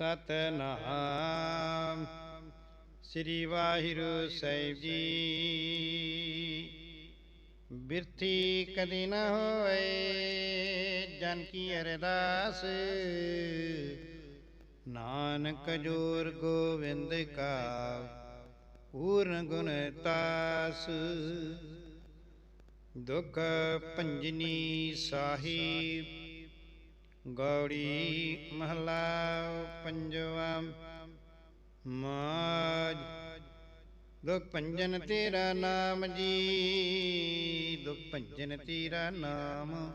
ਸਤਨਾਮ। ਸ੍ਰੀ ਵਾਹਿਗੁਰੂ ਸਾਹਿਬ ਜੀ। ਬਿਰਥੀ ਕਦੀ ਨਾ ਹੋਏ, ਜਨ ਕੀ ਅਰਦਾਸ। ਨਾਨਕ ਜੋਰ ਗੋਵਿੰਦ ਕਾ ਪੂਰਨ ਗੁਣ ਤਾਸ। ਦੁਖ ਭੰਜਨੀ ਸਾਹਿਬ ਗੌੜੀ ਮਹਲਾ ਪੰਜਵਾ। ਮਾਜ। ਦੁਖ ਭੰਜਨ ਤੇਰਾ ਨਾਮ ਜੀ। ਦੁਖ ਭੰਜਨ ਤੇਰਾ ਨਾਮ।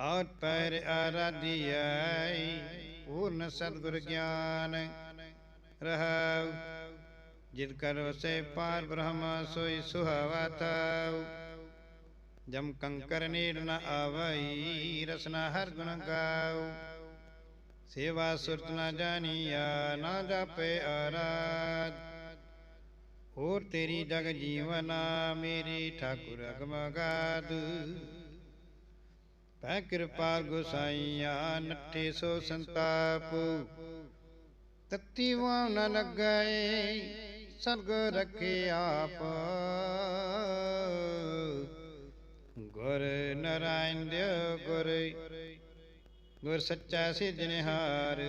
ਆਟ ਪੈਰ ਆਰਾਧਿਆਈ। ਪੂਰਨ ਸਤਿਗੁਰ ਗਿਆਨ ਰਹਾਉ। ਜਿਤ ਕਰ ਵਸੇ ਪਾਰ ਬ੍ਰਹਮ ਸੋਈ ਸੁਹਾਵਾ ਤਾਉ। ਜਮ ਕੰਕਰ ਨੀੜ ਨ ਆਵਈ, ਰਸਨਾ ਹਰ ਗੁਣ ਗਾਉ ਸੇਵਾ ਸੁਰਤ ਨ ਜਾਣੀਆ, ਨਾ ਜਾਪੇ ਆਰਾਧ। ਹੋਰ ਤੇਰੀ ਜਗ ਜੀਵਨਾ, ਮੇਰੀ ਠਾਕੁਰ ਅਗਮਗਾਦ ਪੈ ਕਿਰਪਾ ਗੁਸਾਈਆ, ਨੱਠੇ ਸੋ ਸੰਤਾਪ। ਤਤੀ ਵਾਂ ਨ ਲੱਗਏ ਸਰਗ ਰਖੇ ਆਪ। ਗੁਰ ਨਰਾਇਣ ਦਿਓ ਗੁਰ। ਗੁਰ ਸੱਚਾ ਸਿਰਜਣਹਾਰ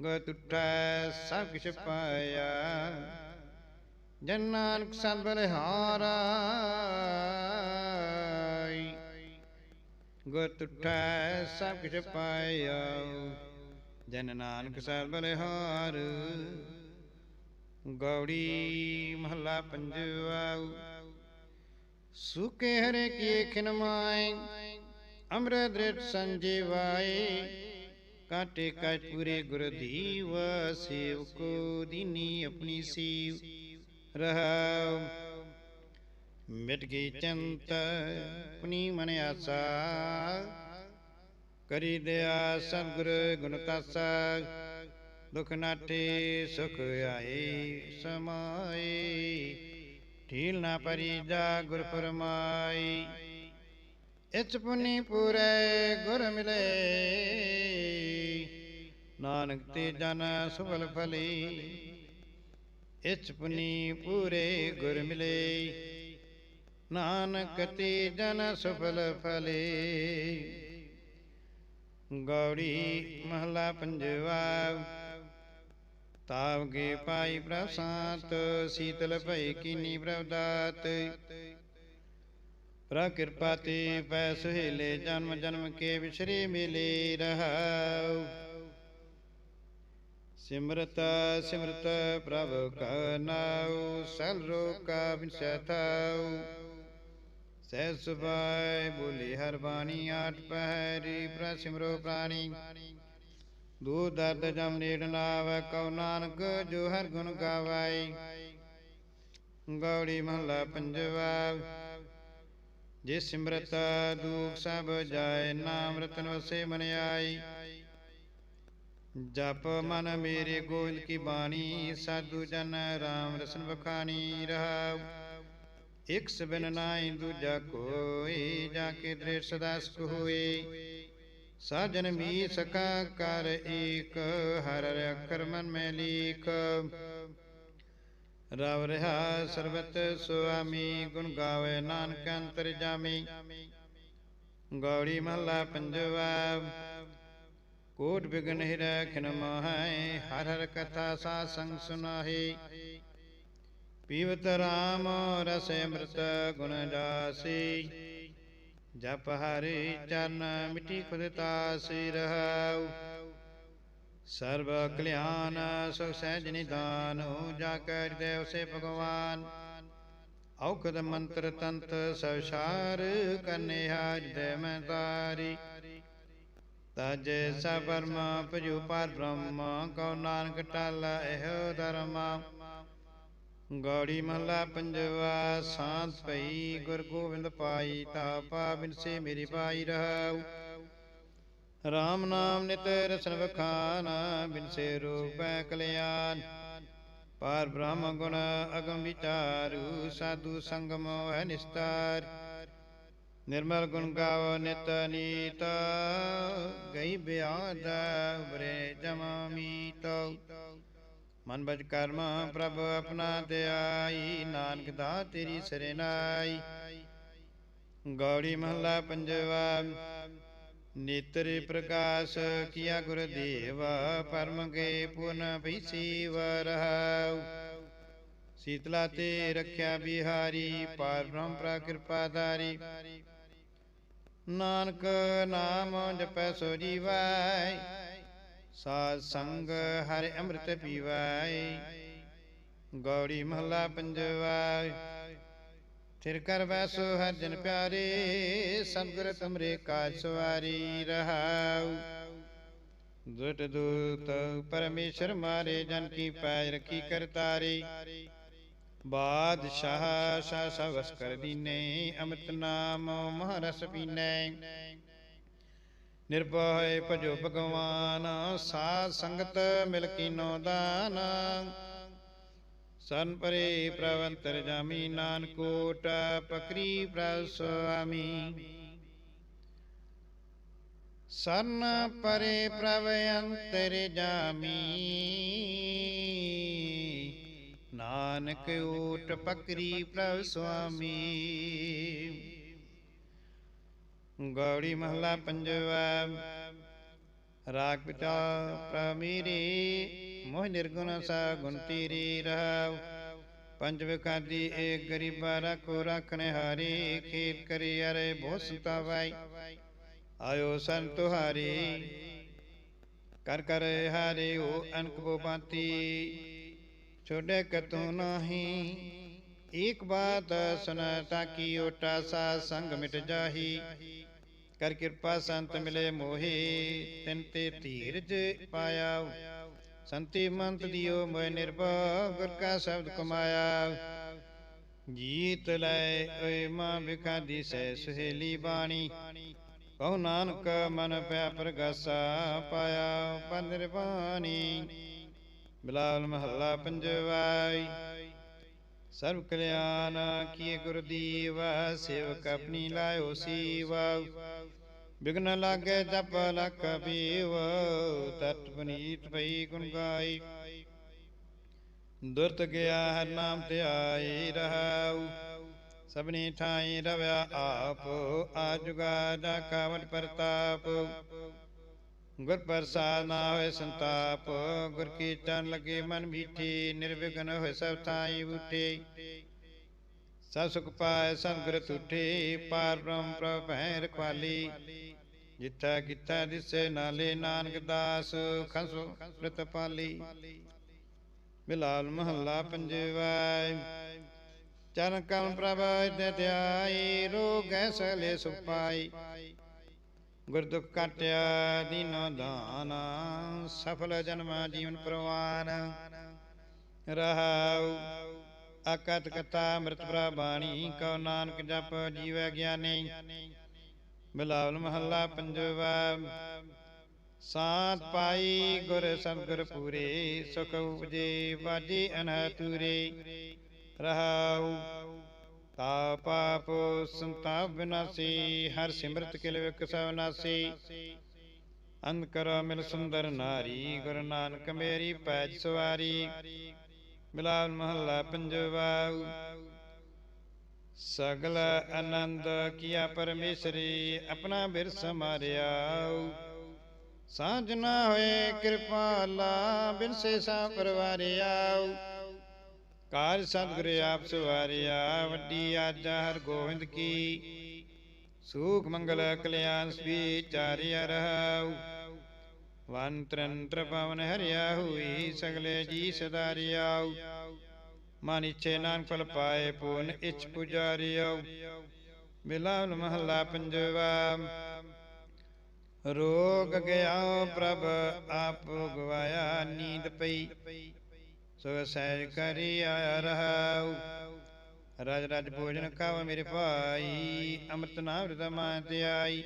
ਗੁਰ ਟੁੱਟਾ ਸਭ ਕਿਛ ਪਾਇਆ। ਜਨ ਨਾਨਕ ਸੰਤ ਬਲਿਹਾਰਾ ਗੁਰ ਟੁੱਟਾ ਸਭ ਕਿਛ ਪਾਇਆ। ਜਨ ਨਾਨਕ ਸੰਤ ਬਲਿਹਾਰ ਗੌੜੀ ਮਹੱਲਾ ਪੰਜਵਾ ਸੁਕੇ ਹਰੇ ਕੀ ਖਿਨਮਾਏ ਅੰਮ੍ਰਿਤ ਦ੍ਰਿਟ ਸੰਜੀਵਾਏ। ਕਾਟੇ ਕਾਟ ਪੂਰੇ ਗੁਰ ਦੀਵ ਸੇਵ ਕੋ ਦੀਨੀ ਆਪਣੀ ਸੀਵ, ਰਹਾਉ। ਮਿਟ ਗਈ ਚੰਤ, ਆਪਣੀ ਮਨ ਆਸਾ। ਕਰੀ ਦਿਆ ਸਤਿਗੁਰ, ਗੁਣ ਤਾਸਾ। ਦੁਖ ਨਾਟੇ, ਸੁਖ ਆਏ, ਸਮਾਏ। ਢੀਲ ਨਾ ਪਰੀ ਜਾ ਗੁਰ ਫਰਮਾਈ ਇਚ ਪੁਨੀ ਪੂਰੇ ਗੁਰ ਮਿਲੇ। ਨਾਨਕ ਤੇ ਜਨ ਸੁਭਲ ਫਲੀ। ਇਚ ਪੁਨੀ ਪੂਰੇ ਗੁਰ ਮਿਲੇ। ਨਾਨਕ ਤੇ ਜਨ ਸੁਫਲ ਫਲੇ। ਗੌੜੀ ਮਹਲਾ ਪੰਜਵਾ। ਤਾਵ ਕੇ ਪਾਈ ਪ੍ਰਸਾਤ, ਸੀਤਲ ਭਈ ਕੀਨੀ ਪ੍ਰਵਦਾਤ ਪ੍ਰ ਕਿਰਪਾ ਤੇ ਪੈ ਸੁਹੇਲੇ ਜਨਮ ਜਨਮ ਕੇ ਵਿਸਰੇ ਮਿਲੇ ਰਹਾਉ। ਸਿਮਰਤ ਸਿਮਰਤ ਪ੍ਰਭ ਕਾ ਨਾਉ ਸਲ ਰੋਕਾ ਵਿਸਥਾਉ ਸਹਿ ਸੁਭਾਇ ਬੋਲੀ ਹਰ ਬਾਣੀ, ਆਠ ਪਹਿਰੀ ਪ੍ਰ ਸਿਮਰੋ ਪ੍ਰਾਣੀ। ਦੂ ਦਰਦ ਜਮ ਨੇੜ ਨਾਵੈ ਕਉ ਨਾਨਕ ਜੋ ਹਰ ਗੁਣ ਗਾਵਾਈ। ਗੌੜੀ ਮਹਲਾ ਪੰਜਵਾ ਜੇ ਸਿਮਰਤ ਦੁਖ ਸਭ ਜਾਏ, ਨਾਮ ਰਤਨ ਵਸੇ ਮਨ ਆਈ। ਜਪ ਮਨ ਮੇਰੇ ਗੋਇਲ ਕੀ ਬਾਣੀ, ਸਾਧੂ ਜਨ ਰਾਮ ਰਸਨ ਬਖਾਨੀ ਰਹਾਉ। ਇਕ ਸਬਨ ਨਾਈ ਦੂਜਾ ਕੋਈ, ਜਾ ਕੇ ਦ੍ਰਿੜ ਸਦਾ ਸੁਖ ਹੋਏ। ਸਾਜਨ ਮੀ ਸਕਾ ਕਰ ਏਕ, ਹਰ ਅਖਰ ਮਨ ਮੈਂ ਲੀਕ ਰਵ ਰਹਾ ਸਰਬਤ ਸੁਆਮੀ, ਗੁਣ ਗਾਵੇ ਨਾਨਕ ਅੰਤਰ ਜਾਮੀ। ਗੌੜੀ ਮਹਲਾ ਪੰਜਵਾ, ਕੋਟ ਬਿਗਨ ਹਿਰੈ ਖਿਨ ਮੋਹੈ, ਹਰ ਹਰ ਕਥਾ ਸਾ ਸੰਗ ਸੁਨਾਹੀ। ਪੀਵਤ ਰਾਮ ਰਸ ਅੰਮ੍ਰਿਤ ਗੁਣ ਜਾਸੀ। ਜਪ ਹਰੀ ਚਰਨ ਮਿਟੀ ਖੁਦ ਤਾਸੀ ਰਹਾਉ। ਸਰਬ ਕਲਿਆਣ, ਸੁਖ ਸਹਿਜ ਨਿਦਾਨ ਜਾ ਕਰ ਦੇ ਉਸੇ ਭਗਵਾਨ। ਔਖਦ ਮੰਤਰ ਤੰਤ ਸਵਸ਼ਾਰ ਕਰਨੇ ਹਿਰਦੈ ਮੈਂ ਤਾਰੀ। ਤਜ ਸਬਰਮ ਭਜੂ ਪਰ ਬ੍ਰਹਮ, ਕਉ ਨਾਨਕ ਟਾਲਾ ਇਹੋ ਧਰਮਾ। ਗੌੜੀ ਮਹਲਾ ਪੰਜਵਾ ਸਾਂਤ ਭਈ ਗੁਰ ਗੋਬਿੰਦ ਪਾਈ ਤਾ ਪਾ ਬਿਨਸੇ ਮੇਰੀ ਪਾਈ ਰਹਾਉ। ਰਾਮ ਨਾਮ ਨਿਤ ਰਸਨ ਵਖਾਨ ਬਿਨਸੇ ਰੂਪੈ ਕਲਿਆਣ ਪਾਰ ਬ੍ਰਹਮ ਗੁਣ ਅਗਮ ਵਿਚਾਰੂ, ਸਾਧੂ ਸੰਗਮ ਹੈ ਨਿਸਤਾਰ। ਨਿਰਮਲ ਗੁਣ ਗਾਵ ਨਿਤ ਨੀਤ, ਗਈ ਬਿਆਦ ਬਰੇ ਜਮ ਮੀਤ। ਮਨ ਬਚ ਕਰਮ ਪ੍ਰਭ ਆਪਣਾ ਧਿਆਈ, ਨਾਨਕ ਦਾ ਤੇਰੀ ਸਰਨਾਈ। ਗੌੜੀ ਮਹੱਲਾ ਪੰਜਵਾ, ਨੇਤਰ ਪ੍ਰਕਾਸ਼ ਕੀਆ ਗੁਰਦੇਵ ਪਰਮ ਕੇ ਪੁਨ ਭਈਸੀ ਵਰਹਾਉ। ਸੀਤਲਾ ਤੇ ਰੱਖਿਆ ਬਿਹਾਰੀ, ਪਾਰ ਬ੍ਰਹਮ ਕਿਰਪਾ ਧਾਰੀ। ਨਾਨਕ ਨਾਮ ਜਪੈ ਸੋ ਜੀਵੈ ਸਾਧ ਸੰਗ ਹਰਿ ਅੰਮ੍ਰਿਤ ਪੀਵੈ ਗੌੜੀ ਮਹਲਾ ਪੰਜਵਾ ਥਿਰ ਕਰ ਵੈਸੋ ਹਰ ਜਨ ਪਿਆਰੇ, ਸਤਿਗੁਰ ਤੁਮਰੇ ਕਾਜ ਸਵਾਰੀ ਰਹਾਉ। ਦੁਟ ਦੂਤ ਪਰਮੇਸ਼ਰ ਮਾਰੇ, ਜਨ ਕੀ ਪੈਜ ਰਖੀ ਕਰਤਾਰੇ ਬਾਦਸ਼ਾਹ ਸ਼ਾ ਸਵਸ ਕਰ ਦੀਨੇ, ਅੰਮ੍ਰਿਤ ਨਾਮ ਮਹਾਰਸ ਪੀਨੈ। ਨਿਰਭੈ ਭਜੋ ਭਗਵਾਨ, ਸਾਧ ਸੰਗਤ ਮਿਲ ਕੀਨੋ ਦਾਨ। ਸਨ ਪਰੇ ਪ੍ਰਵੰਤਰ ਜਾਮੀ ਨਾਨਕੋਟ ਪਕਰੀ ਪ੍ਰਭ ਸਨ ਪਰੇ ਪ੍ਰਵੰਤਰ ਜਾਮੀ। ਨਾਨਕ ਓਟ ਪਕਰੀ ਪ੍ਰਭ ਸੁਆਮੀ। ਗੌੜੀ ਮਹਲਾ ਪੰਜਵਾ। ਰਾਗ ਪਿਤਾ ਪ੍ਰਮੀਰੀ, ਮੋਹ ਨਿਰਗੁਣ ਸਾ ਗੁਣ ਤੀਰੀ ਰਹਾਉ। ਪੰਜ ਵਿਕਾਦੀ ਏਕ ਗਰੀਬਾ ਰਖੋ ਰਖਣੇ ਹਾਰੀ ਖੇਤ ਕਰੀ ਅਰੇ ਬਹੁ ਸੰਤਾਵਾਈ। ਆਇਓ ਸੰਤ ਤੁਹਾਰੀ, ਕਰ ਕਰ ਹਾਰੇ ਹੋ ਅਨਕ ਬੋ ਬਾਤੀ ਛੋੜੇ ਕਤੂ ਨਾਹੀ, ਏਕ ਬਾਤ ਸੁਨ ਤਾਕੀ ਓਟਾ ਸਾ ਸੰਗ ਮਿਟ ਜਾਹੀ। ਕਰ ਕਿਰਪਾ ਸੰਤ ਮਿਲੇ ਮੋਹੀ, ਤਿਨ ਤੇ ਧੀਰਜ ਪਾਇਆ ਸੰਤੀ ਮੰਤ ਦਿਓ ਮੋਇ ਨਿਰਭਉ, ਗੁਰ ਕਾ ਸ਼ਬਦ ਕਮਾਇਆ ਜੀਤ ਲੈ ਓਏ ਮਾਂ ਵਿਖਾਦੀ ਸਹਿ ਸੁਹੇਲੀ ਬਾਣੀ। ਕਹੋ ਨਾਨਕ ਮਨ ਪਿਆ ਪ੍ਰਗਾਸਾ ਪਾਇਆ ਪੰਦਰ ਬਾਣੀ ਬਿਲਾਲ ਮਹੱਲਾ ਪੰਜਵਾਈ। ਸਰਬ ਕਲਿਆਣ ਕੀਏ ਗੁਰ ਦੀਵਾ ਸੇਵਕ ਆਪਣੀ ਲਾਇਓ ਸੀਵਾ ਬਿਗਨ ਲਾਗੇ ਜਪ ਲਖ ਪੀਵ, ਤਤ ਪਨੀਤ ਭਈ ਗੁਣ ਗਾਈ। ਦੁਰਤ ਗਿਆ ਹਰ ਨਾਮ ਤੇ ਰਹਾਉ। ਸਭਨੀ ਠਾਈ ਰਵਿਆ ਆਪ, ਆਜੁਗਾ ਦਾ ਕਾਵਟ ਪ੍ਰਤਾਪ। ਗੁਰ ਪ੍ਰਸਾਦ ਨਾ ਹੋਏ ਸੰਤਾਪ, ਗੁਰ ਕੀਰਤਨ ਲੱਗੇ ਮਨ ਮੀਠੀ, ਨਿਰਵਿਘਨ ਹੋਏ ਸਭ ਥਾਈ ਬੂਟੇ। ਸਭ ਸੁਖ ਪਾਏ ਸੰਗਰ ਤੁਠੇ ਪਾਰ ਬ੍ਰਹਮ ਪ੍ਰਭ ਭੈ ਰਖਵਾਲੀ ਜਿੱਥਾ ਕੀਤਾ ਦਿਸੇ ਨਾਲੇ ਨਾਨਕ ਦਾਸ, ਖਸੋ ਪ੍ਰਤਪਾਲੀ ਬਿਲਾਲ ਮਹੱਲਾ ਪੰਜਵਾ ਚਰਨ ਕਮ ਪ੍ਰਭ ਦੇ ਧਿਆਈ ਰੋਗ ਐਸਲੇ ਸੁਪਾਈ ਗੁਰ ਦੁਖ ਕਾਟਿਆ, ਦੀਨੋ ਦਾਨ, ਸਫਲ ਜਨਮ ਜੀਵਨ ਪ੍ਰਵਾਨ। ਰਹਾਉ ਅਕਤ ਕਥਾ ਅੰਮ੍ਰਿਤ ਪ੍ਰਬਾਣੀ ਕਉ ਨਾਨਕ ਜਪ ਜੀਵੈ ਗਿਆਨੀ। ਬਿਲਾਵਲ ਮਹੱਲਾ ਪੰਜਵਾ ਸਾਤ ਪਾਈ ਗੁਰ ਸਤਿਗੁਰ ਪੂਰੇ, ਸੁਖ ਉਪਜੇ ਬਾਜੀ ਅਨਹਤੂਰੇ ਰਹਾਉ ਤਾ ਪਾਪ ਸੰਤਾਪ ਵਿਨਾਸੀ ਹਰ ਸਿਮਰਤ ਕਿਲ ਵਿਕ ਸਭ ਨਾਸੀ। ਅੰਧ ਕਰ ਮਿਲ ਸੁੰਦਰ ਨਾਰੀ, ਗੁਰੂ ਨਾਨਕ ਮੇਰੀ ਪੈਜ ਸਵਾਰੀ। ਮਿਲਾਲ ਮਹੱਲਾ ਪੰਜਵਾ ਸਗਲ ਆਨੰਦ ਕੀਆ ਪਰਮੇਸ਼ਰੀ ਆਪਣਾ ਬਿਰਸ ਮਾਰਿਆ ਸਾਂਝ ਨਾ ਹੋਏ ਕਿਰਪਾਲਾ ਬਿਨਸੇ ਸਾ ਪਰਵਾਰਿਆ ਕਾਰ ਸਤਿਗੁਰ ਆਪ ਸਵਾਰਿਆ, ਵੱਡੀ ਆਜਾ ਹਰ ਗੋਬਿੰਦ ਕੀ। ਸੁਖ ਮੰਗਲ ਕਲਿਆਣ ਵਿਚਾਰਿਆ ਰਹਾਉ। ਵਨ ਤਰੰਤਰ ਪਵਨ ਹਰਿਆ ਹੋਈ ਸਗਲੇ ਜੀ ਸਦਾਰਿਆਉ ਮਨ ਇਛੇ ਨਾਨਕ ਫਲ ਪਾਏ ਪੂਨ ਇਛ ਪੁਜਾਰਿਆਉ ਬਿਲਾਵਲ ਮਹੱਲਾ ਪੰਜਵਾ ਰੋਗ ਗਿਆ ਪ੍ਰਭ ਆਪ ਗਵਾਇਆ ਨੀਂਦ ਪਈ ਸੋ ਸਹਿਜ ਕਰੀ ਆਇਆ ਰਹਾਉ ਰਜ ਰਜ ਭੋਜਨ ਕਾਵ ਮੇਰੇ ਭਾਈ ਅੰਮ੍ਰਿਤ ਨਾਮ ਹਿਰਦੈ ਮਾਂ ਤੇ ਆਈ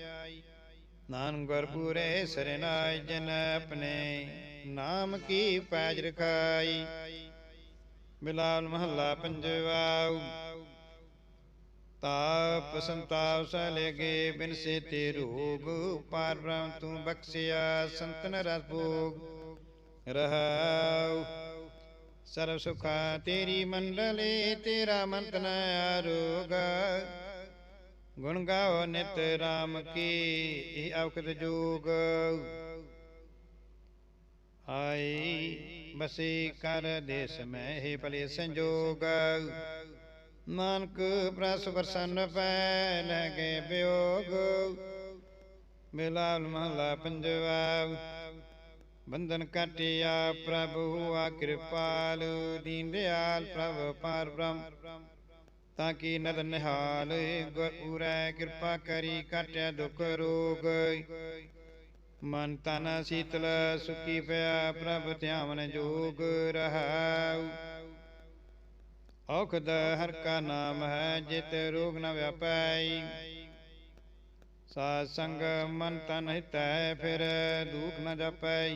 ਨਾਨ ਗੁਰ ਪੂਰੇ ਸਰਨਾਇ ਜਨ ਆਪਣੇ, ਨਾਮ ਕੀ ਪੈਜ ਰਖਾਈ? ਬਿਲਾਲ ਮਹੱਲਾ ਪੰਜਵਾ ਤਾਪ ਸੰਤਾਪ ਸਲੇ ਗੇ ਬਿਨ ਸੇ ਤੇ ਰੋਗ ਪਾਰ ਬ੍ਰਹਮ ਤੂੰ ਬਖਸ਼ਿਆ ਸੰਤਨ ਰਸ ਭੋਗ। ਰਹਾਉ, ਸਰਬ ਸੁਖਾ ਤੇਰੀ ਮੰਡਲੇ, ਤੇਰਾ ਮੰਤ ਨ ਆਰੋਗ। ਗੁਣ ਗਾਓ ਨਿਤ ਰਾਮ ਕੀ, ਇਹ ਔਕਤ ਜੋਗ। ਆਈ ਬਸੀ ਕਰ ਦੇਸ ਮੈਂ ਹੀ ਭਲੇ ਸੰਜੋਗ। ਨਾਨਕ ਪ੍ਰਸ ਪ੍ਰਸੰਨ ਪੈ ਲੈ ਕੇ ਬਿਯੋਗ ਮਿਲਾਲ ਮਹਲਾ ਪੰਜਵਾ, ਬੰਧਨ ਕਟਿਆ ਪ੍ਰਭੂ ਆ ਕਿਰਪਾਲ। ਦੀਨ ਦਿਆਲ ਪ੍ਰਭ ਪਾਰ ਬ੍ਰਹਮ। ਤਾਂ ਕੀ ਨਦ ਨਿਹਾਲ ਗੁਰ ਪੂਰੈ ਕਿਰਪਾ ਕਰੀ ਕਾਟਿਆ ਦੁਖ ਰੋਗ ਮਨ ਤਨ ਸੀਤਲ ਸੁਖੀ ਪਿਆ ਪ੍ਰਭ ਧਿਆਵਨ ਜੋਗ ਰਹਾਉ ਔਖਦ ਹਰ ਕਾ ਨਾਮ ਹੈ ਜਿਤ ਰੋਗ ਨ ਵਿਆਪੈ ਸਾਧ ਸੰਗ ਮਨ ਤਨ ਹਿਤੈ ਫਿਰ ਦੁਖ ਨ ਜਪੈ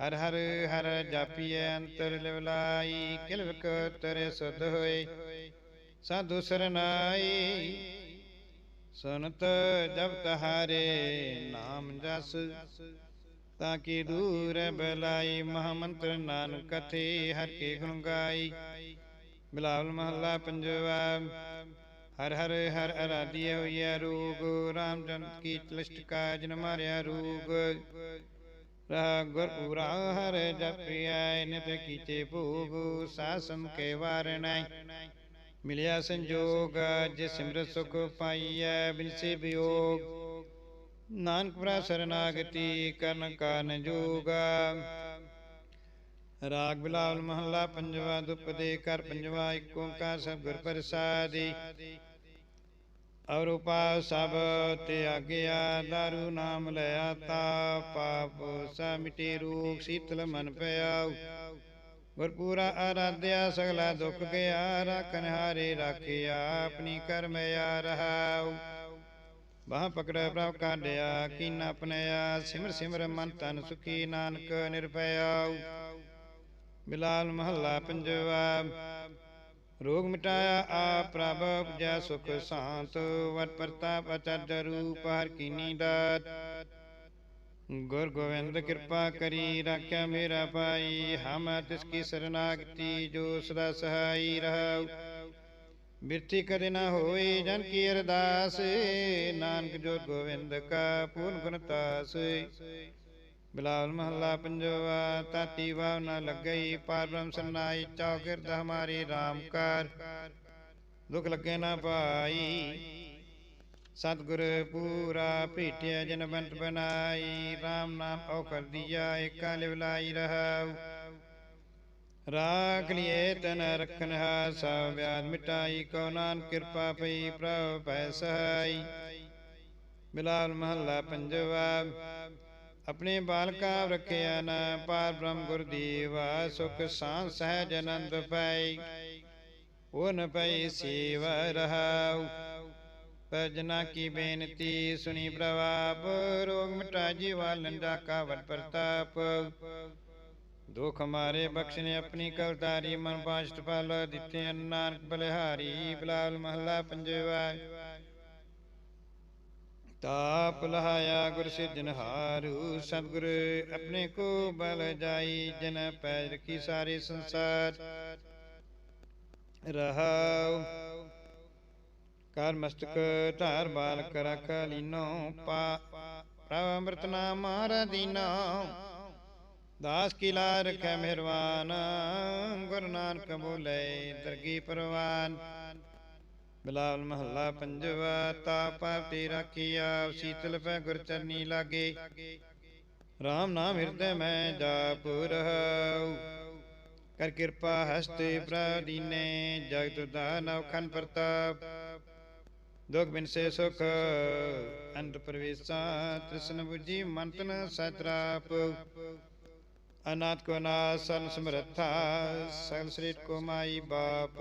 ਹਰ ਹਰ ਹਰ ਜਾਪੀਐ ਅੰਤਰ ਲਿਵਲਾਈ ਕਿਲਵਕ ਤਰੇ ਸੁਧ ਹੋਏ ਸਾਧੂ ਸਰਨਾਈ। ਸੁਨਤ ਜਬ ਤਹਾਰੇ, ਨਾਮ ਜਸ। ਤਾਂ ਕੀ ਦੂਰ ਬਲਾਈ, ਮਹਾਮੰਤਰ ਨਾਨਕ ਕਥੇ ਹਰ ਕੇ ਗੁਣ ਗਾਈ। ਬਿਲਾਵਲ ਮਹੱਲਾ, ਪੰਜਵਾ। ਹਰ ਹਰ ਹਰ ਅਰਾਧਿਆ ਹੋਈਆ ਰੂਗ। ਰਾਮਚੰਦ ਕੀ ਤਲਿਸ਼ਟ ਕਾਜ ਨ ਮਾਰਿਆ ਰੂਪ ਰਹਾ ਗੁਰ ਪੂਰਾ, ਹਰ ਜਪਿਆ ਨਿਤ ਕੀਤੇ ਭੋਗ। ਸਾਸਮ ਕੇ ਵਾਰਣੈ। ਮਿਲਿਆ ਸੰਜੋਗ ਜਿ ਸਿਮਰਤ ਸੁਖ ਪਾਈਐ, ਬਿਨਸੇ ਵਿਯੋਗ ਨਾਨਕ ਪ੍ਰਾ ਸਰਨਾਗਤੀ ਕਰਨ ਕਾਰਨ ਜੋਗਾ। ਰਾਗ ਬਿਲਾਵਲ ਮਹੱਲਾ ਪੰਜਵਾ ਦੁਪਦੇ ਕਰ ਪੰਜਵਾ, ਇੱਕ ਓੰਕਾਰ ਸਭ ਗੁਰ ਪ੍ਰਸਾਦੀ। ਔਰ ਉਪਾ ਸਭ ਤੇ ਆਗਿਆ, ਦਾਰੂ ਨਾਮ ਲਿਆ ਤਾ, ਪਾਪ ਸਾ ਮਿਟੇ ਰੂਪ, ਸੀਤਲ ਮਨ ਪਿਆ ਗੁਰਪੂਰਾ ਆਰਾਧਿਆ ਸਗਲਾ ਦੁੱਖ ਗਿਆ ਰਾਖਨ ਹਾਰੇ ਰਾਖਿਆ ਆਪਣੀ ਕਰਮ ਆ ਰਹਾਉ ਬਾਹ ਪਕੜ ਪ੍ਰਭ ਕਾਢਿਆ ਕੀਨਾ ਆਪਣਿਆ ਸਿਮਰ ਸਿਮਰ ਮਨ ਤਨ ਸੁਖੀ ਨਾਨਕ ਨਿਰਭਇਆਉ ਬਿਲਾਲ ਮਹੱਲਾ ਪੰਜਵਾ, ਰੋਗ ਮਿਟਾਇਆ ਆ ਪ੍ਰਭ, ਉਪਜਾ ਸੁਖ ਸ਼ਾਂਤ, ਵਟ ਪ੍ਰਤਾਪ ਅਚਰਜ ਰੂਪ ਹਰ ਕੀਨੀ ਦਾਤ ਗੁਰ ਗੋਬਿੰਦ ਕਿਰਪਾ ਕਰੀ, ਰਾਖਿਆ ਮੇਰਾ ਪਾਈ ਹਮ ਤਿਸ ਕੀ ਸਰਨਾਗਤੀ, ਜੋ ਸਦਾ ਸਹਾਈ ਰਹਾਉ। ਬਿਰਥੀ ਕਦੇ ਨਾ ਹੋਈ ਜਨ ਕੀ ਅਰਦਾਸ, ਨਾਨਕ ਜੋ ਗੋਬਿੰਦ ਕਾ ਪੂਰਨ ਗੁਣ ਤਾਸ। ਬਿਲਾਵਲ ਮਹੱਲਾ ਪੰਜਵਾ ਤਾਤੀ ਵਾਵ ਨਾ ਲੱਗਈ, ਪਾਰ ਬ੍ਰਹਮ ਸਰਨਾਈ ਚੌਕਿਰਦ ਹਮਾਰੀ RAM ਕਾਰ ਦੁਖ ਲੱਗੇ ਨਾ ਪਾਈ ਸਤਿਗੁਰ ਪੂਰਾ ਭੇਟਿਆ ਜਨਵੰਤ ਬਨਾਈ RAM ਨਾਮ ਔਖਰ ਦੀਆ, ਏਕਾ ਲਿਵਲਾਈ ਰਹਾਉ। ਰਾਖ ਲਿਏ ਤਨ ਰਖਨ ਹਾ ਸਭ ਵਿਆਦ ਮਿਟਾਈ ਕੋ ਨਾਨ ਕਿਰਪਾ ਪਈ, ਪ੍ਰਭ ਪੈ ਸਹਾਈ। ਬਿਲਾਲ ਮਹੱਲਾ ਪੰਜਵਾ, ਆਪਣੇ ਬਾਲਕਾ ਰੱਖਿਆ ਨਾ, ਪਾਰ ਬ੍ਰਹਮ ਗੁਰ ਦੀਵਾ ਸੁਖ ਸਾਂ ਸਹਿਜ ਆਨੰਦ ਪਾਈ। ਉਹ ਨ ਪਈ ਸੇਵ ਰਹਾਉ। ਭਜਨਾ ਕੀ ਬੇਨਤੀ ਸੁਣੀ ਪ੍ਰਵਾਪ ਰੋਗ ਮਿਟਾ ਜੀਵਾ ਲੰਡਾ ਕਾ ਵਟ ਪ੍ਰਤਾਪ। ਦੁਖ ਮਾਰੇ ਬਖਸ਼ਨੇ ਆਪਣੀ ਕਵਤਾਰੀ ਮਨ ਪਾਸ਼ਟ ਫਲ ਦਿੱਤੇ ਨਾਨਕ ਬਲਿਹਾਰੀ, ਬਿਲਾਲ ਮਹੱਲਾ ਪੰਜਵਾ। ਤਾਪ ਲਹਾਇਆ ਗੁਰ ਸਿਰਜਨਹਾਰੂ ਸਤਿਗੁਰ ਆਪਣੇ ਕੋ ਬਲ ਜਾਈ, ਜਨ ਪੈ ਰਖੀ ਸਾਰੇ ਸੰਸਾਰ। ਰਹਾਉ ਕਰ ਮਸਤਕ ਧਾਰ ਬਾਲ ਰਖ ਲੀਨੋ, ਪਾ ਪ੍ਰਭ ਅੰਮ੍ਰਿਤ ਨਾਮ ਮਾਰ ਦੀਨੋ ਦਾਸ ਕੀ ਰਖੈ ਮਿਹਰਵਾਨ, ਗੁਰੂ ਨਾਨਕ ਬੋਲੇ ਦਰਗੀ ਪਰਵਾਨ। ਬਿਲਾਵਲ ਮਹੱਲਾ ਪੰਜਵਾ, ਤਾਪ ਤੇ ਰਾਖੀਆ, ਸੀਤਲ ਪੈ ਗੁਰ ਚਰਨੀ ਲਾਗੇ। RAM ਨਾਮ ਹਿਰਦੈ ਮੈਂ ਜਾਪ ਰਹਾਉ। ਕਰ ਕਿਰਪਾ ਹਸਤੇ ਪ੍ਰਾਦੀਨੇ ਜਗਤ ਦਾਨਵ ਖਨ ਪ੍ਰਤਾਪ। ਦੁਖ ਬਿਨ ਸੇ ਸੁਖ ਅੰਤ ਪ੍ਰਵੇਸ਼ਾ, ਤ੍ਰਿਸ਼ਨ 부ਜੀ ਮੰਤਨ ਸਤਰਾਪ। ਅਨਾਥ ਕੋ ਨਾਸਨ ਸਮਰਥਾ, ਸਗਲ ਸ੍ਰੀਤ ਕੋ ਮਾਈ ਬਾਪ।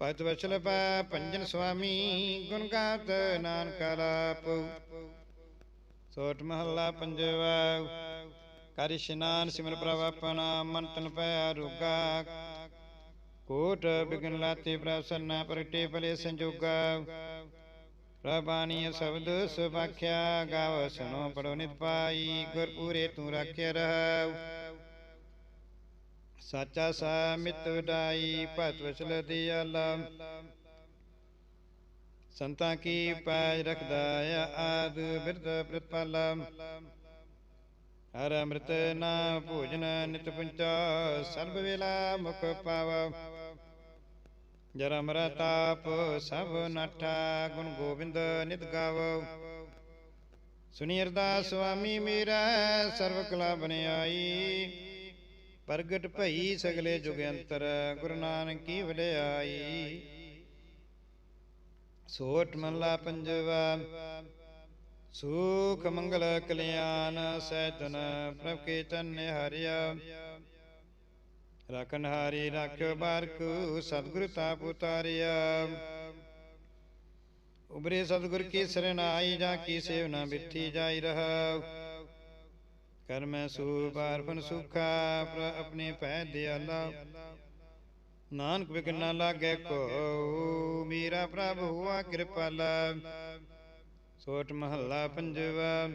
ਭਗਤ ਵਚਲ ਪੈ ਪੰਜਨ ਸੁਆਮੀ, ਗੁਣ ਗਾਤ ਨਾਨਕ ਆਲਾਪ। ਸੋਟ ਮਹੱਲਾ ਪੰਜਵਾ ਕਰਿ ਇਸ਼ਨਾਨ ਸਿਮਰ ਪ੍ਰਭ ਆਪਣਾ ਮਨ ਤਨ ਪੈ ਰੁਗਾ ਕੋਟ ਬਿਗਨ ਲਾਤੇ ਪ੍ਰਭ ਪ੍ਰਗਟੇ ਭਲੇ ਸੰਜੋਗਾ। ਪ੍ਰਬਾਣੀ ਸ਼ਬਦ ਸੁਭਾਖਿਆ ਗਾਵ ਸੁਨੋ ਪੜੋ ਨਿਤ ਪਾਈ, ਗੁਰ ਤੂੰ ਰਾਖਿਆ ਰਹਉ। ਸਾਚਾ ਸਾ ਮਿਤ ਵਡਾਈ ਭਤ ਵਸਲ ਦਿਆਲਾ। ਸੰਤਾਂ ਕੀ ਪੈਜ ਰਖਦਾ ਆਦ ਬਿਰਧ ਪ੍ਰਤਪਾਲਾ ਹਰ ਅੰਮ੍ਰਿਤ ਨਾ ਭੋਜਨ ਨਿਤ ਪੁੰਚਾ, ਸਰਬ ਵੇਲਾ ਮੁਖ ਪਾਵਾ। ਜਰ ਅਮਰ ਤਾਪ ਸਭ ਨਠਾ, ਗੁਣ ਗੋਬਿੰਦ ਨਿਤ ਗਾਵ। ਸੁਣੀ ਅਰਦਾਸ ਸੁਆਮੀ ਮੇਰਾ, ਸਰਵ ਕਲਾ ਬਨਿਆਈ ਪ੍ਰਗਟ ਭਈ ਸਗਲੇ ਜੁਗ ਅੰਤਰ, ਗੁਰੂ ਨਾਨਕ ਕੀ ਵਡਿਆਈ ਸੋਟ ਮਹਲਾ ਪੰਜਵਾ। ਸੁਖ ਮੰਗਲ ਕਲਿਆਣ ਸੈਤਨ ਪ੍ਰਭ ਕੇ ਚੰਨ ਹਰਿਆ ਰਖਨ ਹਾਰੀ ਰਾਖਿਓ ਬਾਰਕੂ ਸਤਿਗੁਰ ਤਾਪ ਉਤਾਰਿਆ। ਉਬਰੇ ਸਤਿਗੁਰ ਕੀ ਸਰਨਾਈ ਜਾਂ ਕੀ ਸੇਵਨਾ ਬਿਠੀ ਜਾਈ ਰਹਾ। ਕਰ ਮੈਂ ਸੁਬਾਰ ਸੁਖਾ ਪ੍ਰ ਆਪਣੇ ਪੈ ਦਿਆਲਾ। ਨਾਨਕ ਵਿਗਨ ਨਾ ਲਾਗੇ ਕੋ, ਮੇਰਾ ਪ੍ਰਭ ਹੁਆ ਕਿਰਪਾਲਾ। ਸੋਟ ਮਹੱਲਾ ਪੰਜਵਾ।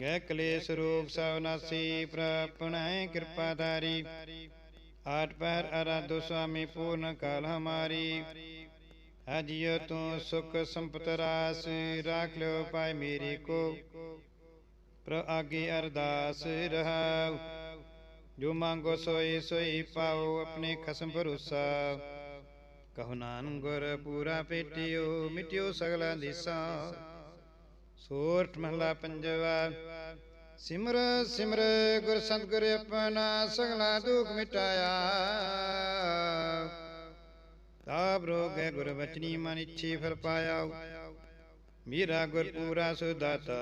ਗੈ ਕਲੇਸ਼ ਰੂਪ ਸਵਨਾਸੀ ਪ੍ਰਪਣੈ ਕਿਰਪਾਦਾਰੀ ਆਠ ਪਹਿਰ ਅਰਾਧੋ ਸੁਆਮੀ, ਪੂਰਨ ਕਾਲ ਹਮਾਰੀ। ਹਜਿਓ ਤੂੰ ਸੁਖ ਸੰਪਤ ਰਾਸ, ਰਾਖ ਲਿਓ ਪਾਇ ਮੇਰੀ ਕੋ। ਪ੍ਰ ਆਗੇ ਅਰਦਾਸ ਰਹਾਉ। ਜੋ ਮੰਗੋ ਸੋਈ ਸੋਈ ਪਾਓ, ਆਪਣੇ ਖਸਮ ਭਰੋਸਾ। ਕਹੋ ਨਾਨਕ ਗੁਰ ਪੂਰਾ ਪੇਟਿਓ, ਮਿਟਿਓ ਸਗਲਾ ਦਿਸਾ ਸੋਰਠ ਮਹਲਾ ਪੰਜਵਾ, ਸਿਮਰ ਸਿਮਰ, ਗੁਰ ਸਤਿਗੁਰ ਆਪਣਾ ਸਗਲਾ ਦੁਖ ਮਿਟਾਇਆ। ਤਾਪ ਰੋਗੇ ਗੁਰ ਬਚਨੀ ਮਨ ਇੱਛੀ ਫਲ ਪਾਇਆ। ਮੇਰਾ ਗੁਰ ਪੂਰਾ ਸੁਦਾਤਾ,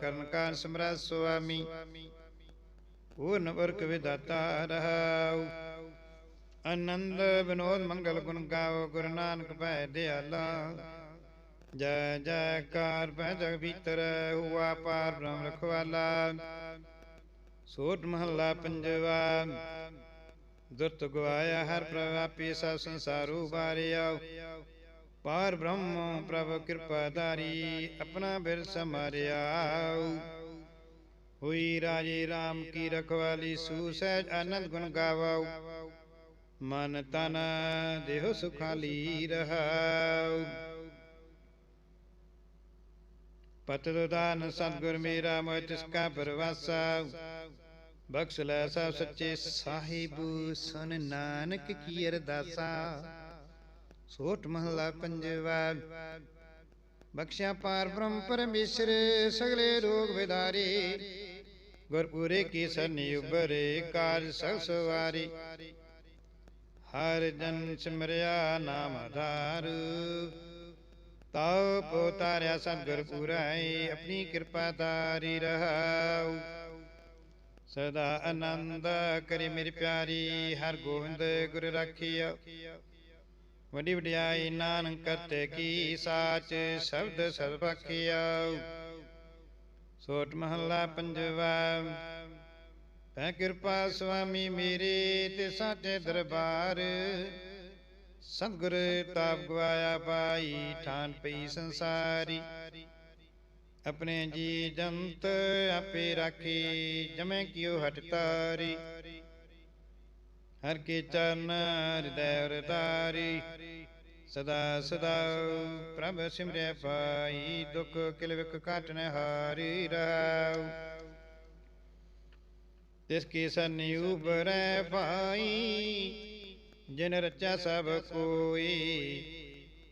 ਕਰਨ ਕਾਨ ਸਮਰਾ ਸੁਆਮੀ। ਪੂਰਨ ਵਰਕ ਵਿਦਾਤਾ ਰਹਾਉ। ਆਨੰਦ, ਵਿਨੋਦ, ਮੰਗਲ ਗੁਣ ਗਾਓ, ਗੁਰੂ ਨਾਨਕ ਭੈ ਦਿਆਲਾ। ਜੈ ਜੈਕਾਰ ਭੈ ਜਗ ਭੀਤਰ ਹੁਆ ਪਾਰ ਬ੍ਰਹਮ ਰਖਵਾਲਾ। ਸੋਟ ਮਹੱਲਾ ਪੰਜਵਾ, ਦੁਰਤ ਗਵਾਇਆ ਹਰ ਪ੍ਰਵਾਪੀ ਸਭ ਸੰਸਾਰੂ ਬਾਰਿਆ ਪਾਰ ਬ੍ਰਹਮ ਪ੍ਰਭ ਕਿਰਪਾ ਧਾਰੀ, ਆਪਣਾ ਬਿਰ ਸਮਾਰਿਆ। ਹੋਈ ਰਾਜੇ RAM ਕੀ ਰਖਵਾਲੀ, ਸੂ ਸਹਿਜ ਆਨੰਦ ਗੁਣ ਗਾਵਾਉ ਮਨ ਤਨ ਦੇਹ ਸੁਖਾਲੀ ਰਹਾਉ ਪਤਿ ਦਾਨ ਸਤਿਗੁਰ ਮੇਰਾ ਮੋਇ ਤਿਸ ਕਾ ਪਰਵਾਸਾ। ਬਖਸ਼ ਲੈ ਸਭ ਸੱਚੇ ਸਾਹਿਬ, ਸੁਨ ਨਾਨਕ ਕੀ ਅਰਦਾਸਾ। ਸੋਟ ਮਹਲਾ ਪੰਜਵਾ। ਬਖਸ਼ਿਆ ਪਾਰ ਬ੍ਰਹਮ ਪਰਮੇਸ਼ਰ, ਸਗਲੇ ਰੋਗ ਵਿਦਾਰੇ। ਗੁਰਪੂਰੇ ਕੀ ਸਰਨੀ ਉਬਰੇ ਕਾਜ ਸਭ ਸਵਾਰੀ। ਹਰ ਜਨ ਸਿਮਰਿਆ ਨਾਮ ਆਧਾਰ। ਤਾਉ ਪੋਤਾਰਿਆ ਸਤਿਗੁਰ ਪੁਰਾਈ, ਆਪਣੀ ਕਿਰਪਾ ਤਾਰੀ ਰਹਾਉ। ਸਦਾ ਆਨੰਦ ਕਰੇ ਮੇਰੀ ਪਿਆਰੀ, ਹਰ ਗੋਬਿੰਦ ਗੁਰ ਰਾਖੀਆ ਵੱਡੀ ਵਡਿਆਈ ਨਾਨਕ ਕਰਤੇ ਕੀ ਸਾਚ ਸ਼ਬਦ ਸਰਬਖਿਆ ਸੋਟ ਮਹੱਲਾ ਪੰਜਵਾ, ਤੈ ਕਿਰਪਾ ਸੁਆਮੀ ਮੇਰੇ ਤੇ ਸਾਚੇ ਦਰਬਾਰ। ਸਤਿਗੁਰ ਤਾਪ ਗਵਾਇਆ ਪਾਈ, ਠਾਨ ਪਈ ਸੰਸਾਰੀ। ਆਪਣੇ ਜੀ ਜੰਤ ਆਪੇ ਰਾਖੀ, ਜਮੈ ਕਿਉ ਹਟ ਤਾਰੀ। ਹਰ ਕੇ ਚਰਨ ਹਿਰਦੈ ਰਤਾਰੀ ਸਦਾ ਸਦਾ ਪ੍ਰਭ ਸਿਮਰੈ ਪਾਈ, ਦੁਖ ਕਿਲ ਵਿਕ ਕਾਟਨ ਹਾਰੀ ਰਹਾਉ। ਤਿਸ ਕੀ ਸਨੀ ਉਬਰੈ ਪਾਈ ਜਿਨ ਰਚਾ ਸਭ ਕੋਈ,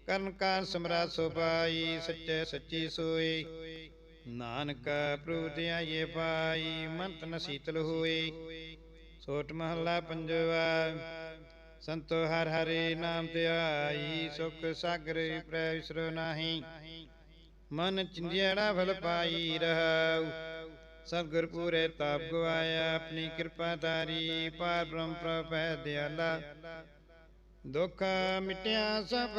ਕਰਨ ਕਾਰ ਸਮਰਾ ਸੁਪਾਈ ਸੱਚੇ ਸੱਚੀ ਸੋਈ। ਨਾਨਕ ਪ੍ਰੂਤਿਆ ਇਹ ਪਾਈ ਮੰਤ ਨ ਸੀਤਲ ਹੋਈ। ਸੋਟ ਮਹੱਲਾ ਪੰਜਵਾ, ਸੰਤੋ ਹਰ ਹਰੇ ਨਾਮ ਧਿਆਈ ਸੁਖ ਸਾਗਰ ਪ੍ਰੈ ਵਿਸਰੋ ਨਾਹੀ। ਮਨ ਚਿੰਦਿਆੜਾ ਫਲ ਪਾਈ ਰਹਾਉ ਸਤਿਗੁਰ ਪੂਰੇ ਤਾਪ ਗਵਾਇਆ, ਆਪਣੀ ਕਿਰਪਾ ਧਾਰੀ ਪਾਰ ਬ੍ਰਹਮ ਪ੍ਰਭੈ ਦਿਆਲਾ। ਦੁੱਖ ਮਿਟਿਆ ਸਭ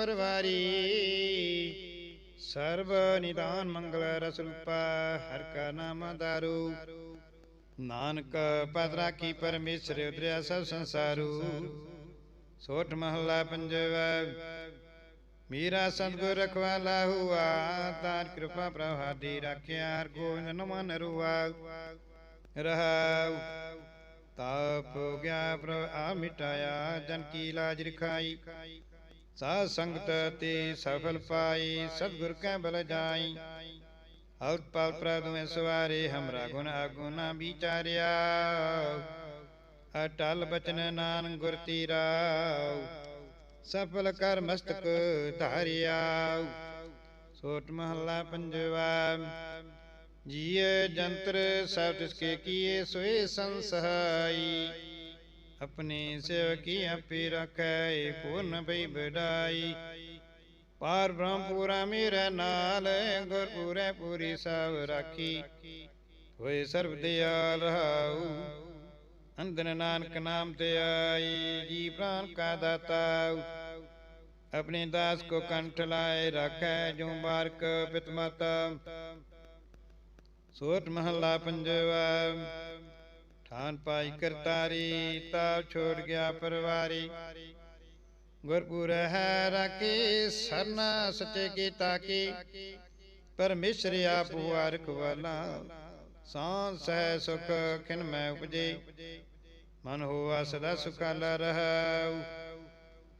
ਸਰਬ ਨਿਦਾਨ ਮੰਗਲ ਰਸ ਰੂਪਾ, ਹਰ ਕਾ ਨਾਮ ਦਾਰੂ। ਨਾਨਕ ਪਦ ਰਾਖੀ ਪਰਮੇਸ਼ਰ ਉਤਰਿਆ ਸਭ ਸੰਸਾਰੂ। ਸੋਠ ਮਹੱਲਾ ਪੰਜਵਾ ਮੇਰਾ ਸਤਿਗੁਰ ਰਖਵਾਲਾ ਹੁਆ, ਤਾਰ ਕਿਰਪਾ ਪ੍ਰਭਾਦੀ ਰੱਖਿਆ ਹਰ ਗੋਬਿੰਦ ਨਮਨ ਰੁਆ। ਰਹਾਉ, ਤਾਪ ਗਿਆ ਪ੍ਰਭ, ਆ ਮਿਟਾਇਆ, ਜਨ ਕੀ ਲਾਜ ਰਖਾਈ। ਸਾਧ ਸੰਗਤ ਤੇ ਸਫਲ ਪਾਈ, ਸਤਿਗੁਰ ਕੈ ਬਲ ਜਾਈ। ਹਉ ਪਲ ਪ੍ਰਦੁਮੇ ਸਵਾਰੇ ਹਮਰਾ ਗੁਣ ਆਗੁਨਾ ਵਿਚਾਰਿਆ। ਅਟਲ ਬਚਨ ਨਾਨ ਗੁਰ ਤੀਰਾਉ ਸਫਲ ਕਰ ਮਸਤਕ ਧਾਰਿਆ। ਸੋਟ ਮਹੱਲਾ ਪੰਜਵਾ, ਜੀਏ ਜੰਤਰ ਸਭ ਤਿਸਕੇ ਕੀਏ, ਸੋਏ ਸੰਸਹਾਈ। ਆਪਣੇ ਸੇਵਕੀ ਆਪੇ ਰਖੈ ਪੂਰਨ ਭਈ ਬਡਾਈ ਪਾਰ ਬ੍ਰਹਮ ਪੂਰਾ ਮੇਰੇ ਨਾਲ ਗੁਰ ਪੂਰੇ ਪੂਰੀ ਸਭ ਰਾਖੀ। ਹੋਏ ਸਰਬ ਦਿਆਲ ਰਹਾਉ। ਅੰਦਨ ਨਾਨਕ ਨਾਮ ਤੇ ਆਈ, ਜੀ ਪ੍ਰਾਨ ਕਾ ਦਾਤਾ। ਆਪਣੇ ਦਾਸ ਕੋ ਕੰਠ ਲਾਏ, ਰੱਖੈ ਜੋ ਬਾਰਕ ਪਿਤ ਮਾਤਾ। ਸੋਟ ਮਹੱਲਾ ਪੰਜਵਾ, ਠਾਨ ਪਾਈ ਕਰਤਾਰੀ ਤਾ ਛੋੜ ਗਿਆ ਪਰਵਾਰੀ। ਗੁਰਪੁਰ ਹੈ ਰਾਖੀ, ਸਰਨਾ ਸਚੇ ਕੀ ਪਰਮੇਸ਼ਰ ਆਪ ਵਾਰਕ ਵਾਲਾ। ਸਾਂ ਸਹਿ ਸੁਖ ਖਿਨ ਮੈਂ ਉਪਜੇ। ਮਨ ਹੋਆ ਸਦਾ ਸੁਖਾਲਾ ਰਹਾਉ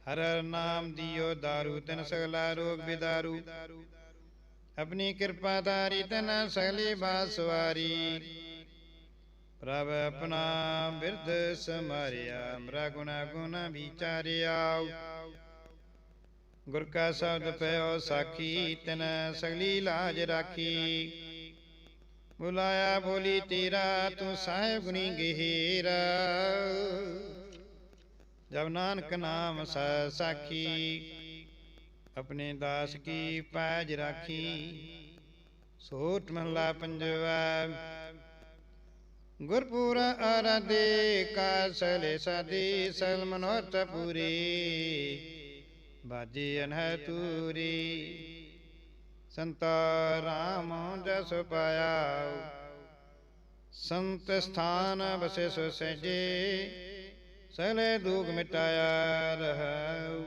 ਹਰ ਹਰ ਨਾਮ ਦਿਓ दारू ਤਨ ਸਗਲਾ ਰੋਗ ਬਿਦਾਰੂ। ਆਪਣੀ ਕਿਰਪਾ ਧਾਰੀ ਤਨ ਸਗਲੀ ਬਾਸਵਾਰੀ ਪ੍ਰਭ ਆਪਣਾ ਬਿਰਧ ਸਮਾਰਿਆ ਮਰਾ ਗੁਨਾ ਗੁਨਾ ਵਿਚਾਰਿਆ। ਗੁਰ ਕਾ ਸ਼ਬਦ ਪਿਓ ਸਾਖੀ, ਤਨ ਸਗਲੀ ਲਾਜ ਰਾਖੀ। ਬੁਲਾਇਆ ਬੋਲੀ ਤੇਰਾ, ਤੂੰ ਸਾਹਿਬ ਗੁਣੀ ਗਹਿਰਾ। ਜਬ ਨਾਨਕ ਨਾਮ ਸਾਖੀ, ਆਪਣੇ ਦਾਸ ਕੀ ਪੈਜ ਰਾਖੀ। ਸੋਟ ਮਹਲਾ ਪੰਜਵਾ, ਗੁਰਪੂਰਾ ਆਰਾਧੇ ਕਾ ਸਲੇ ਸਾਦੀ ਸਲ ਮਨੋਰਥ ਪੂਰੀ। ਬਾਜੀ ਅਨਹ ਤੂਰੀ। ਸੰਤਾ ਰਾਮ ਜਸ ਪਾਇਆ ਸੰਤ ਸਥਾਨ ਵਸੇ ਸੋ ਸਜੇ ਸਲੇ ਦੁਖ ਮਿਟਾਇਆ ਰਹਾਉ।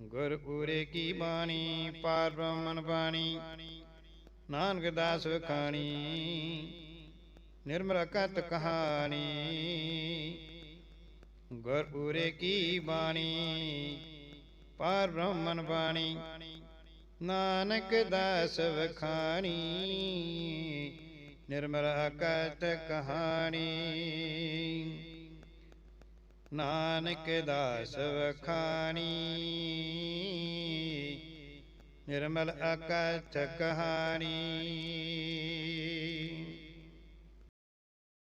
ਗੁਰ ਪੂਰੇ ਕੀ ਬਾਣੀ, ਪਾਰ ਬ੍ਰਹਮਨ ਬਾਣੀ, ਨਾਨਕ ਦਾਸ ਵਖਾਣੀ, ਨਿਰਮਲ ਕਤ ਕਹਾਣੀ। ਗੁਰ ਪੂਰੇ ਕੀ ਬਾਣੀ, ਪਾਰ ਬ੍ਰਹਮਨ ਬਾਣੀ ਨਾਨਕ ਦਾਸ ਵਖਾਣੀ ਨਿਰਮਲ ਅਕਤ ਕਹਾਣੀ। ਨਾਨਕ ਦਾਸ ਵਖਾਣੀ ਨਿਰਮਲ ਅਕਥ ਕਹਾਣੀ।